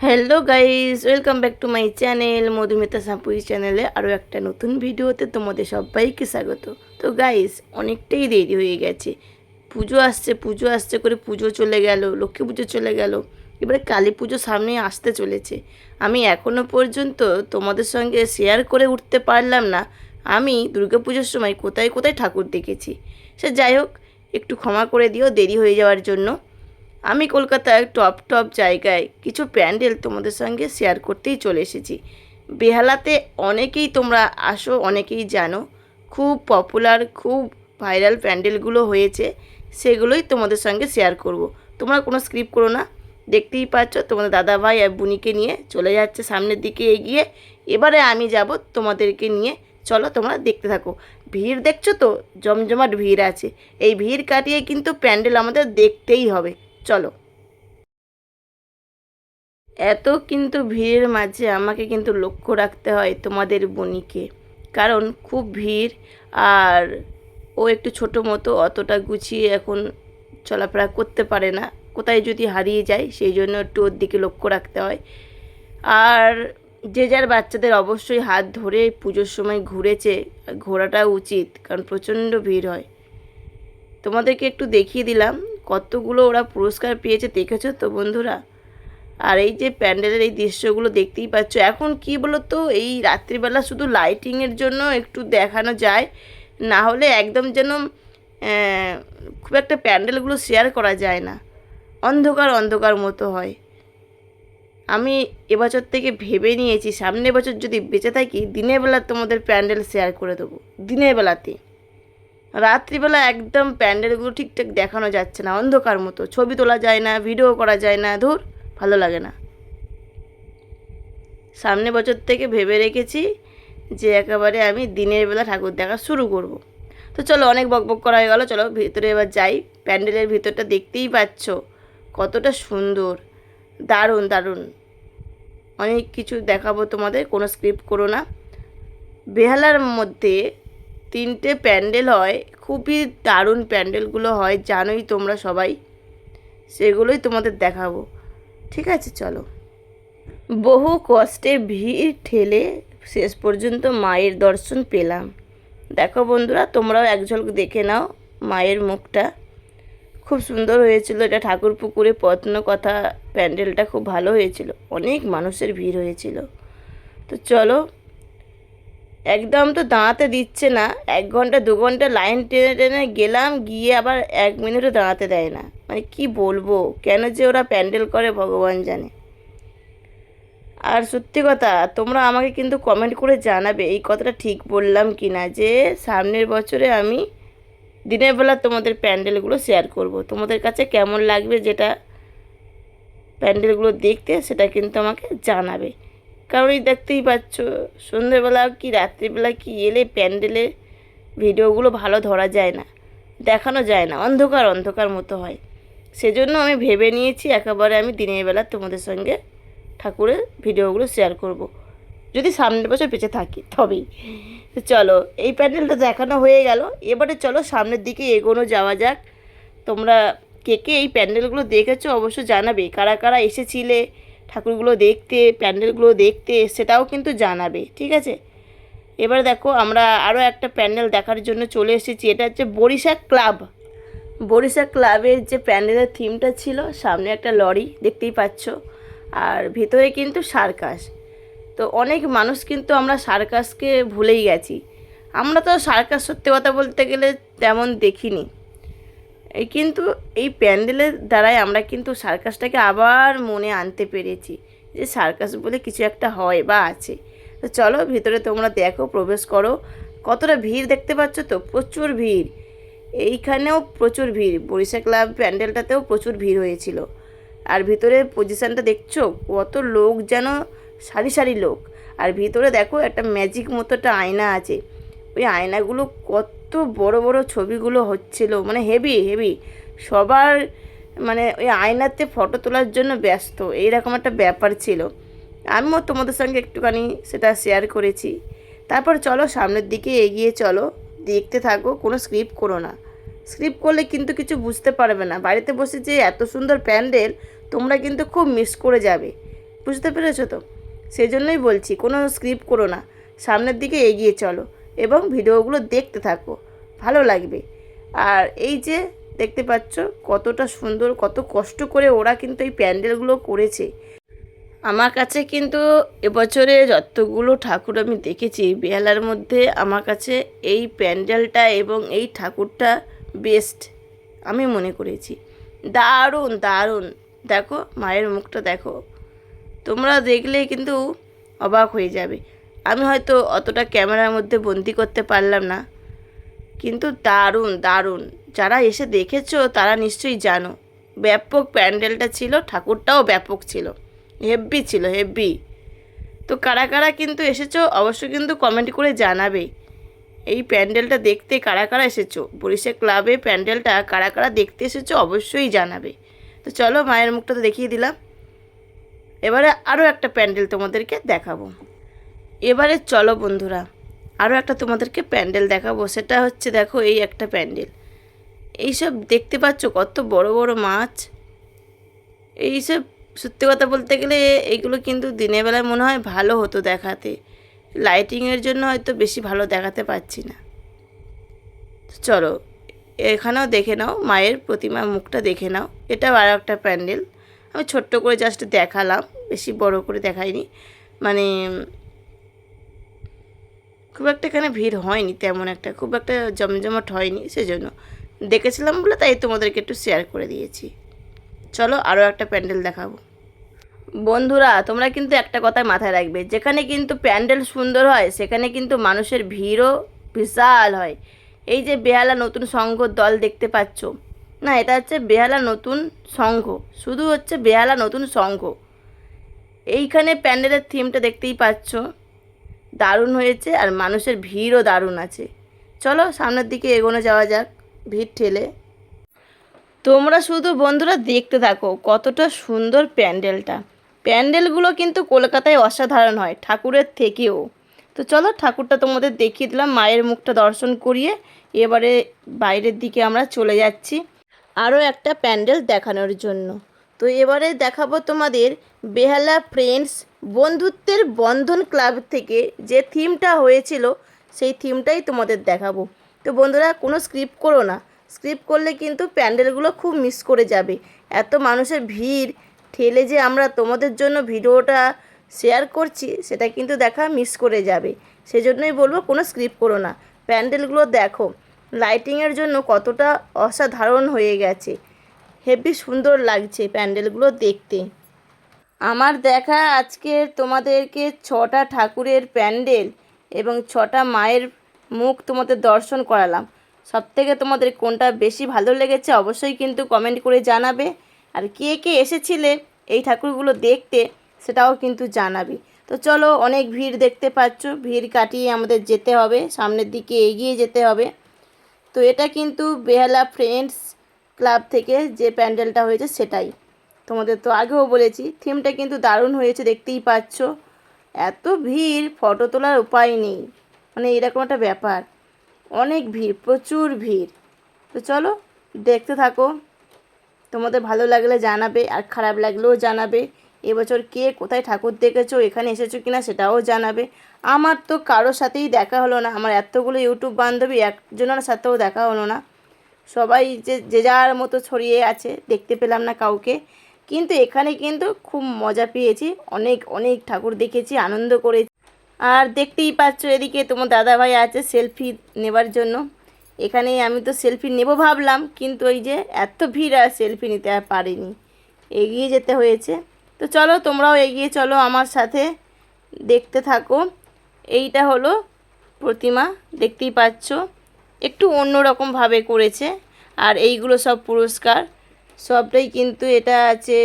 Hello guys welcome back to my channel Madhumita Sapui চ্যানেলে আরও একটা নতুন ভিডিওতে তোমাদের সবাইকে স্বাগত। তো গাইস অনেকটাই দেরি হয়ে গেছে। পুজো আসছে পুজো আসছে করে পুজো চলে গেল, লক্ষ্মী পুজো চলে গেল। এবারে কালী পুজো সামনে আসতে চলেছে। আমি এখনও পর্যন্ত তোমাদের সঙ্গে শেয়ার করে উঠতে পারলাম না। আমি দুর্গা পুজোর সময় কোথায় কোথায় ঠাকুর দেখেছি। সে যাই হোক, একটু ক্ষমা করে দিও, দেরি হয়ে যাওয়ার জন্য। আমি কলকাতায় টপ টপ জায়গায় কিছু প্যান্ডেল তোমাদের সঙ্গে শেয়ার করতেই চলে এসেছি। বেহালাতে অনেকেই তোমরা আসো, অনেকেই জানো, খুব পপুলার খুব ভাইরাল প্যান্ডেলগুলো হয়েছে, সেগুলোই তোমাদের সঙ্গে শেয়ার করব। তোমরা কোনো স্ক্রিপ্ট করো না, দেখতেই পাচ্ছ তোমাদের দাদা ভাই আর বুনিকে নিয়ে চলে যাচ্ছে সামনের দিকে এগিয়ে। এবারে আমি যাব তোমাদেরকে নিয়ে, চলো তোমরা দেখতে থাকো। ভিড় দেখছ তো? জমজমাট ভিড় আছে। এই ভিড় কাটিয়ে কিন্তু প্যান্ডেল আমাদের দেখতেই হবে। চলো। এত কিন্তু ভিড়ের মাঝে আমাকে কিন্তু লক্ষ্য রাখতে হয় তোমাদের বনিকে কারণ খুব ভিড় আর ও একটু ছোটো মতো, অতটা গুছিয়ে এখন চলাফেরা করতে পারে না। কোথায় যদি হারিয়ে যায়, সেই জন্য একটু ওর দিকে লক্ষ্য রাখতে হয়। আর যে যার বাচ্চাদের অবশ্যই হাত ধরে পুজোর সময় ঘুরেছে ঘোরাটা উচিত, কারণ প্রচণ্ড ভিড় হয়। তোমাদেরকে একটু দেখিয়ে দিলাম কতগুলো ওরা পুরস্কার পেয়েছে দেখেছ তো বন্ধুরা? আর এই যে প্যান্ডেলের এই দৃশ্যগুলো দেখতেই পাচ্ছ। এখন কি বলো তো এই রাত্রিবেলা শুধু লাইটিংয়ের জন্য একটু দেখানো যায়। না হলে একদম যেন খুব একটা প্যান্ডেলগুলো শেয়ার করা যায় না। অন্ধকার অন্ধকার মতো হয়। আমি এবছর থেকে ভেবে নিয়েছি, সামনের বছর যদি বেঁচে থাকি, দিনের বেলা তোমাদের প্যান্ডেল শেয়ার করে দেবো। দিনের বেলাতে। রাত্রিবেলা একদম প্যান্ডেলগুলো ঠিকঠাক দেখানো যাচ্ছে না, অন্ধকার মতো। ছবি তোলা যায় না, ভিডিও করা যায় না, ধুর, ভালো লাগে না। সামনে বছর থেকে ভেবে রেখেছি যে একেবারে আমি দিনের বেলা ঠাকুর দেখা শুরু করব। তো চলো, অনেক বকবক করা হয়ে গেলো, চলো ভিতরে এবার যাই। প্যান্ডেলের ভিতরটা দেখতেই পাচ্ছ, কতটা সুন্দর, দারুণ দারুণ। অনেক কিছু দেখাবো তোমাদের, কোনো স্ক্রিপ্ট করো না। বেহালার মধ্যে তিনটে প্যান্ডেল হয়, খুবই দারুণ প্যান্ডেলগুলো হয়, জানোই তোমরা সবাই। সেগুলোই তোমাদের দেখাবো। ঠিক আছে, চলো। বহু কষ্টে ভিড় ঠেলে শেষ পর্যন্ত মায়ের দর্শন পেলাম। দেখো বন্ধুরা, তোমরাও এক ঝলক দেখে নাও মায়ের মুখটা। খুব সুন্দর হয়েছিল, এটা ঠাকুর পুকুরে পত্ন কথা প্যান্ডেলটা খুব ভালো হয়েছিল। অনেক মানুষের ভিড় হয়েছিল। তো চলো একদম তো দাঁড়াতে দিচ্ছে না। এক ঘণ্টা, দু ঘণ্টা লাইন টেনে টেনে গেলাম, গিয়ে আবার এক মিনিটও দাঁড়াতে দেয় না। মানে কি বলব? কেন যে ওরা প্যান্ডেল করে, ভগবান জানে। আর সত্যি কথা, তোমরা আমাকে কিন্তু কমেন্ট করে জানাবে, এই কথাটা ঠিক বললাম কি না যে সামনের বছরে আমি দিনের বেলা তোমাদের প্যান্ডেলগুলো শেয়ার করব। তোমাদের কাছে কেমন লাগবে যেটা প্যান্ডেলগুলো দেখতে, সেটা কিন্তু আমাকে জানাবে। কারণ দেখতেই পাচ্ছ সন্ধ্যেবেলা কি রাত্রিবেলা কি এলে প্যান্ডেলে ভিডিওগুলো ভালো ধরা যায় না, দেখানো যায় না, অন্ধকার অন্ধকার মতো হয়। সেজন্য আমি ভেবে নিয়েছি একেবারে আমি দিনের বেলা তোমাদের সঙ্গে ঠাকুরের ভিডিওগুলো শেয়ার করব। যদি সামনের বছর বেঁচে থাকি, তবেই। চলো, এই প্যান্ডেলটা দেখানো হয়ে গেল। এবারে চলো সামনের দিকে এগোনো যাওয়া যাক। তোমরা কে কে এই প্যান্ডেলগুলো দেখেছ অবশ্য জানাবে, কারা কারা এসেছিলে ঠাকুরগুলো দেখতে, প্যান্ডেলগুলো দেখতে, সেটাও কিন্তু জানাবে, ঠিক আছে? এবার দেখো, আমরা আরও একটা প্যান্ডেল দেখার জন্য চলে এসেছি, এটা হচ্ছে বরিশা ক্লাব। বরিশা ক্লাবের যে প্যান্ডেলের থিমটা ছিল, সামনে একটা লরি, দেখতেই পাচ্ছ, আর ভেতরে কিন্তু সার্কাস। তো অনেক মানুষ কিন্তু আমরা সার্কাসকে ভুলেই গেছি। আমরা তো সার্কাস সত্যি কথা বলতে গেলে তেমন দেখিনি। এই কিন্তু এই প্যান্ডেলের দ্বারাই আমরা কিন্তু সার্কাসটাকে আবার মনে আনতে পেরেছি যে সার্কাস বলে কিছু একটা হয় বা আছে। তো চলো ভিতরে তোমরা দেখো, প্রবেশ করো। কতটা ভিড় দেখতে পাচ্ছ তো? প্রচুর ভিড়। এইখানেও প্রচুর ভিড়। বরিশা ক্লাব প্যান্ডেলটাতেও প্রচুর ভিড় হয়েছিল। আর ভিতরে পজিশানটা দেখছ? কত লোক যেন, সারি সারি লোক। আর ভিতরে দেখো একটা ম্যাজিক মতো একটা আয়না আছে। ওই আয়নাগুলো কত বড় বড় ছবিগুলো হচ্ছিল মানে হেভি হেভি সবার মানে ওই আয়নাতে ফটো তোলার জন্য ব্যস্ত, এইরকম একটা ব্যাপার ছিল। আমিও তোমাদের সঙ্গে একটুখানি সেটা শেয়ার করেছি। তারপর চলো সামনের দিকে এগিয়ে চলো, দেখতে থাকো, কোনো স্ক্রিপ্ট করো না। স্ক্রিপ্ট করলে কিন্তু কিছু বুঝতে পারবে না। বাড়িতে বসে যে এত সুন্দর প্যান্ডেল, তোমরা কিন্তু খুব মিস করে যাবে। বুঝতে পেরেছ তো? সেই জন্যই বলছি, কোনো স্ক্রিপ্ট করো না। সামনের দিকে এগিয়ে চলো। এবং ভিডিওগুলো দেখতে থাকো। ভালো লাগবে। আর এই যে দেখতে পাচ্ছ, কতটা সুন্দর, কত কষ্ট করে ওরা কিন্তু এই প্যান্ডেলগুলো করেছে। আমার কাছে কিন্তু এবছরে যতগুলো ঠাকুর আমি দেখেছি বেহালার মধ্যে আমার কাছে এই প্যান্ডেলটা এবং এই ঠাকুরটা বেস্ট আমি মনে করেছি। দারুণ দারুণ। দেখো, মায়ের মুখটা দেখো। তোমরা দেখলে কিন্তু অবাক হয়ে যাবে। আমি হয়তো অতটা ক্যামেরার মধ্যে বন্দি করতে পারলাম না। কিন্তু দারুণ দারুণ। যারা এসে দেখেছ তারা নিশ্চয়ই জানো, ব্যাপক প্যান্ডেলটা ছিল, ঠাকুরটাও ব্যাপক ছিল। হেব্বি ছিল, হেব্বি। তো কারা কারা কিন্তু এসেছ অবশ্যই কিন্তু কমেন্ট করে জানাবে। এই প্যান্ডেলটা দেখতে কারা কারা এসেছ? বরিশা ক্লাবে প্যান্ডেলটা কারা কারা দেখতে এসেছ অবশ্যই জানাবে। তো চলো মায়ের মুখটা তো দেখিয়ে দিলাম। এবারে আরও একটা প্যান্ডেল তোমাদেরকে দেখাবো। এবারে চলো বন্ধুরা আরও একটা তোমাদেরকে প্যান্ডেল দেখাবো। সেটা হচ্ছে দেখো এই একটা প্যান্ডেল। এইসব দেখতে পাচ্ছ কত বড় বড় মাছ। এইসব সত্যি কথা বলতে গেলে এইগুলো কিন্তু দিনের বেলায় মনে হয় ভালো হতো দেখাতে। লাইটিংয়ের জন্য হয়তো বেশি ভালো দেখাতে পাচ্ছি না। চলো, এখানেও দেখে নাও, মায়ের প্রতিমার মুখটা দেখে নাও। এটাও আর একটা প্যান্ডেল। আমি ছোট্ট করে জাস্ট দেখালাম, বেশি বড় করে দেখাইনি। মানে খুব একটা এখানে ভিড় হয়নি তেমন একটা, খুব একটা জমজমাট হয়নি সেজন্য। দেখেছিলাম বলে তাই তোমাদেরকে একটু শেয়ার করে দিয়েছি। চলো আরও একটা প্যান্ডেল দেখাবো। বন্ধুরা, তোমরা কিন্তু একটা কথাই মাথায় রাখবে, যেখানে কিন্তু প্যান্ডেল সুন্দর হয়, সেখানে কিন্তু মানুষের ভিড়ও বিশাল হয়। এই যে বেহালা নতুন সংঘ দল দেখতে পাচ্ছ, না, এটা হচ্ছে বেহালা নতুন সংঘ, শুধু হচ্ছে বেহালা নতুন সংঘ। এইখানে প্যান্ডেলের থিমটা দেখতেই পাচ্ছ। দারুণ হয়েছে আর মানুষের ভিড়ও দারুণ আছে। চলো সামনের দিকে এগোনো যাওয়া যাক, ভিড় ঠেলে। তোমরা শুধু বন্ধুরা দেখতে থাকো কতটা সুন্দর প্যান্ডেলটা। প্যান্ডেলগুলো কিন্তু কলকাতায় অসাধারণ হয়, ঠাকুরের থেকেও। তো চলো ঠাকুরটা তোমাদের দেখিয়ে দিলাম, মায়ের মুখটা দর্শন করিয়ে এবারে বাইরের দিকে আমরা চলে যাচ্ছি আরও একটা প্যান্ডেল দেখানোর জন্য। তো এবারে দেখাবো তোমাদের বেহালা ফ্রেন্ডস বন্ধুত্বের বন্ধন ক্লাব থেকে যে থিমটা হয়েছিল, সেই থিমটাই তোমাদের দেখাবো। তো বন্ধুরা, কোনো স্ক্রিপ্ট করো না। স্ক্রিপ্ট করলে কিন্তু প্যান্ডেলগুলো খুব মিস করে যাবে। এত মানুষের ভিড়, ঠেলে যে আমরা তোমাদের জন্য ভিডিওটা শেয়ার করছি, সেটা কিন্তু দেখা মিস করে যাবে। সেজন্যই বলব, কোনো স্ক্রিপ্ট করো না। প্যান্ডেলগুলো দেখো, লাইটিংয়ের জন্য কতটা অসাধারণ হয়ে গেছে। হেভি সুন্দর লাগছে প্যান্ডেলগুলো দেখতে। আমার দেখা আজকে তোমাদেরকে ছটা ঠাকুরের প্যান্ডেল এবং ছটা মায়ের মুখ তোমাদের দর্শন করালাম। সব থেকে তোমাদের কোনটা বেশি ভালো লেগেছে অবশ্যই কিন্তু কমেন্ট করে জানাবে। আর কে কে এসেছিলে এই ঠাকুরগুলো দেখতে সেটাও কিন্তু জানাবে। তো চলো অনেক ভিড় দেখতে পাচ্ছ, ভিড় কাটিয়ে আমাদের যেতে হবে, সামনের দিকে এগিয়ে যেতে হবে। তো এটা কিন্তু বেহালা ফ্রেন্ডস ক্লাব থেকে যে প্যান্ডেলটা হয়েছে সেটাই। তোমাদের তো আগেও বলেছি থিমটা কিন্তু দারুণ হয়েছে, দেখতেই পাচ্ছ। এত ভিড় ফটো তোলার উপায় নেই। মানে এরকম একটা ব্যাপার। অনেক ভিড়, প্রচুর ভিড়। তো চলো, দেখতে থাকো। তোমাদের ভালো লাগলে জানাবে, আর খারাপ লাগলেও জানাবে। এবছর কে কোথায় ঠাকুর দেখেছ, এখানে এসেছ কিনা সেটাও জানাবে। আমার তো কারোর সাথেই দেখা হলো না। আমার এতগুলো ইউটিউব বান্ধবী, একজনের সাথেও দেখা হলো না। সবাই যে যে যার মতো ছড়িয়ে আছে, দেখতে পেলাম না কাউকে। কিন্তু এখানে কিন্তু খুব মজা পেয়েছি। অনেক অনেক ঠাকুর দেখেছি, আনন্দ করেছি। আর দেখতেই পাচ্ছ এদিকে তোমার দাদাভাই আছে সেলফি নেবার জন্য। এখানে আমি তো সেলফি নেব ভাবলাম, কিন্তু ওই যে এত ভিড় আর সেলফি নিতে আর পারিনি। এগিয়ে যেতে হয়েছে। তো চলো, তোমরাও এগিয়ে চলো আমার সাথে। দেখতে থাকো। এইটা হলো প্রতিমা, দেখতেই পাচ্ছ। একটু অন্যরকমভাবে করেছে। আর এইগুলো সব পুরস্কার। সবটাই কিন্তু এটা আছে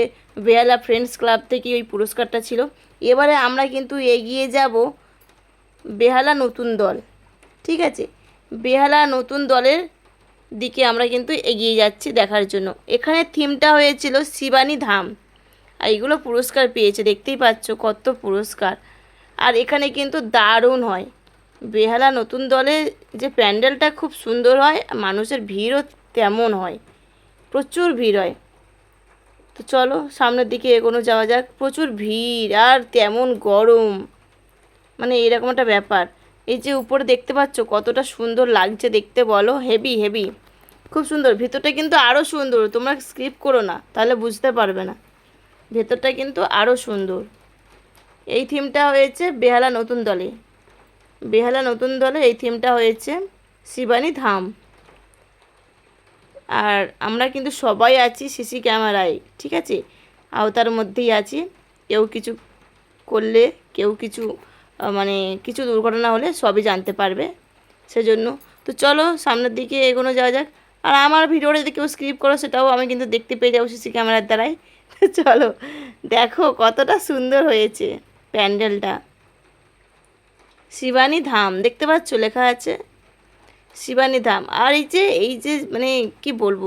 বেহালা ফ্রেন্ডস ক্লাব থেকে ওই পুরস্কারটা ছিল। এবারে আমরা কিন্তু এগিয়ে যাব বেহালা নতুন দল, ঠিক আছে? বেহালা নতুন দলের দিকে আমরা কিন্তু এগিয়ে যাচ্ছি দেখার জন্য। এখানে থিমটা হয়েছিল শিবানী ধাম। আর এগুলো পুরস্কার পেয়েছে, দেখতেই পাচ্ছ কত পুরস্কার। আর এখানে কিন্তু দারুণ হয়। বেহালা নতুন দলের যে প্যান্ডেলটা খুব সুন্দর হয়, মানুষের ভিড়ও তেমন হয়। প্রচুর ভিড় হয়। তো চলো, সামনের দিকে এগোনো যাওয়া যাক। প্রচুর ভিড়, আর তেমন গরম। মানে এরকম একটা ব্যাপার। এই যে উপরে দেখতে পাচ্ছ, কতটা সুন্দর লাগছে দেখতে বলো। হেভি হেভি খুব সুন্দর। ভেতরটা কিন্তু আরও সুন্দর। তোমরা স্কিপ করো না, তাহলে বুঝতে পারবে না। ভেতরটা কিন্তু আরও সুন্দর। এই থিমটা হয়েছে বেহালা নতুন দলে। বেহালা নতুন দলে এই থিমটা হয়েছে শিবানী ধাম। আর আমরা কিন্তু সবাই আছি সিসি ক্যামেরায়, ঠিক আছে? আওতার মধ্যেই আছি। কেউ কিছু করলে, কেউ কিছু মানে কিছু দুর্ঘটনা হলে সবই জানতে পারবে। সেজন্য তো চলো সামনের দিকে এগোনো যাওয়া যাক। আর আমার ভিডিওটা যদি কেউ স্ক্রিপ করো, সেটাও আমি কিন্তু দেখতে পেয়ে যাব সিসি ক্যামেরার দ্বারাই। চলো, দেখো কতটা সুন্দর হয়েছে প্যান্ডেলটা। শিবানী ধাম, দেখতে পাচ্ছ? লেখা আছে শিবানী ধাম। আর এই যে এই যে মানে কি বলব?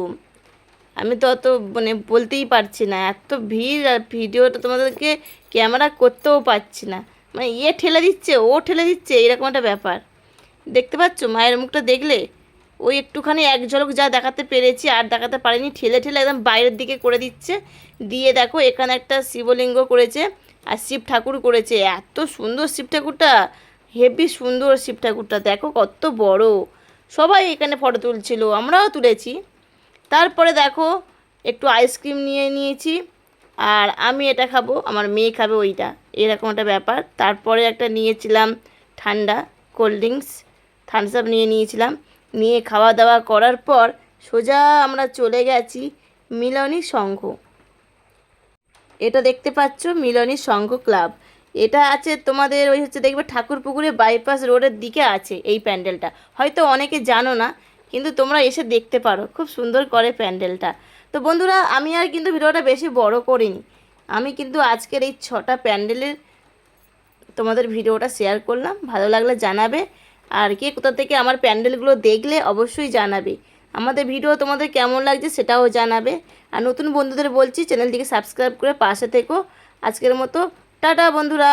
আমি তো অত মানে বলতেই পারছি না। এত ভিড় আর ভিডিওটা তোমাদেরকে ক্যামেরা করতেও পারছি না। মানে ইয়ে ঠেলে দিচ্ছে, ও ঠেলে দিচ্ছে, এরকম একটা ব্যাপার। দেখতে পাচ্ছ? মায়ের মুখটা দেখলে? ওই একটুখানি এক ঝলক যা দেখাতে পেরেছি, আর দেখাতে পারিনি। ঠেলে ঠেলে একদম বাইরের দিকে করে দিচ্ছে। দিয়ে দেখো, এখানে একটা শিবলিঙ্গ করেছে, আর শিব ঠাকুর করেছে। এত সুন্দর শিব ঠাকুরটা! হেভি সুন্দর শিব ঠাকুরটা। দেখো কত বড়! সবাই এখানে ফটো তুলছিল, আমরাও তুলেছি। তারপরে দেখো, একটু আইসক্রিম নিয়ে নিয়েছি, আর আমি এটা খাব, আমার মেয়ে খাবে ওইটা, এরকম একটা ব্যাপার। তারপরে একটা নিয়েছিলাম ঠান্ডা কোল্ড ড্রিঙ্কস থামস আপ নিয়ে নিয়েছিলাম। নিয়ে খাওয়া দাওয়া করার পর সোজা আমরা চলে গেছি মিলনী সংঘ। এটা দেখতে পাচ্ছ, মিলনী সংঘ ক্লাব। এটা আছে তোমাদের ওই হচ্ছে দেখবে ঠাকুরপুকুরে বাইপাস রোডের দিকে আছে এই প্যান্ডেলটা। হয়তো অনেকে জানো না, কিন্তু তোমরা এসে দেখতে পারো। খুব সুন্দর করে প্যান্ডেলটা। তো বন্ধুরা, আমি আর কিন্তু ভিডিওটা বেশি বড় করিনি। আমি কিন্তু আজকের এই ছটা প্যান্ডেলের তোমাদের ভিডিওটা শেয়ার করলাম। ভালো লাগলে জানাবে। আর কে কোথা থেকে আমার প্যান্ডেলগুলো দেখলে অবশ্যই জানাবে। আমাদের ভিডিও তোমাদের কেমন লাগছে সেটাও জানাবে। আর নতুন বন্ধুদের বলছি, চ্যানেলটিকে সাবস্ক্রাইব করে পাশে থেকো। আজকের মতো টাটা বন্ধুরা।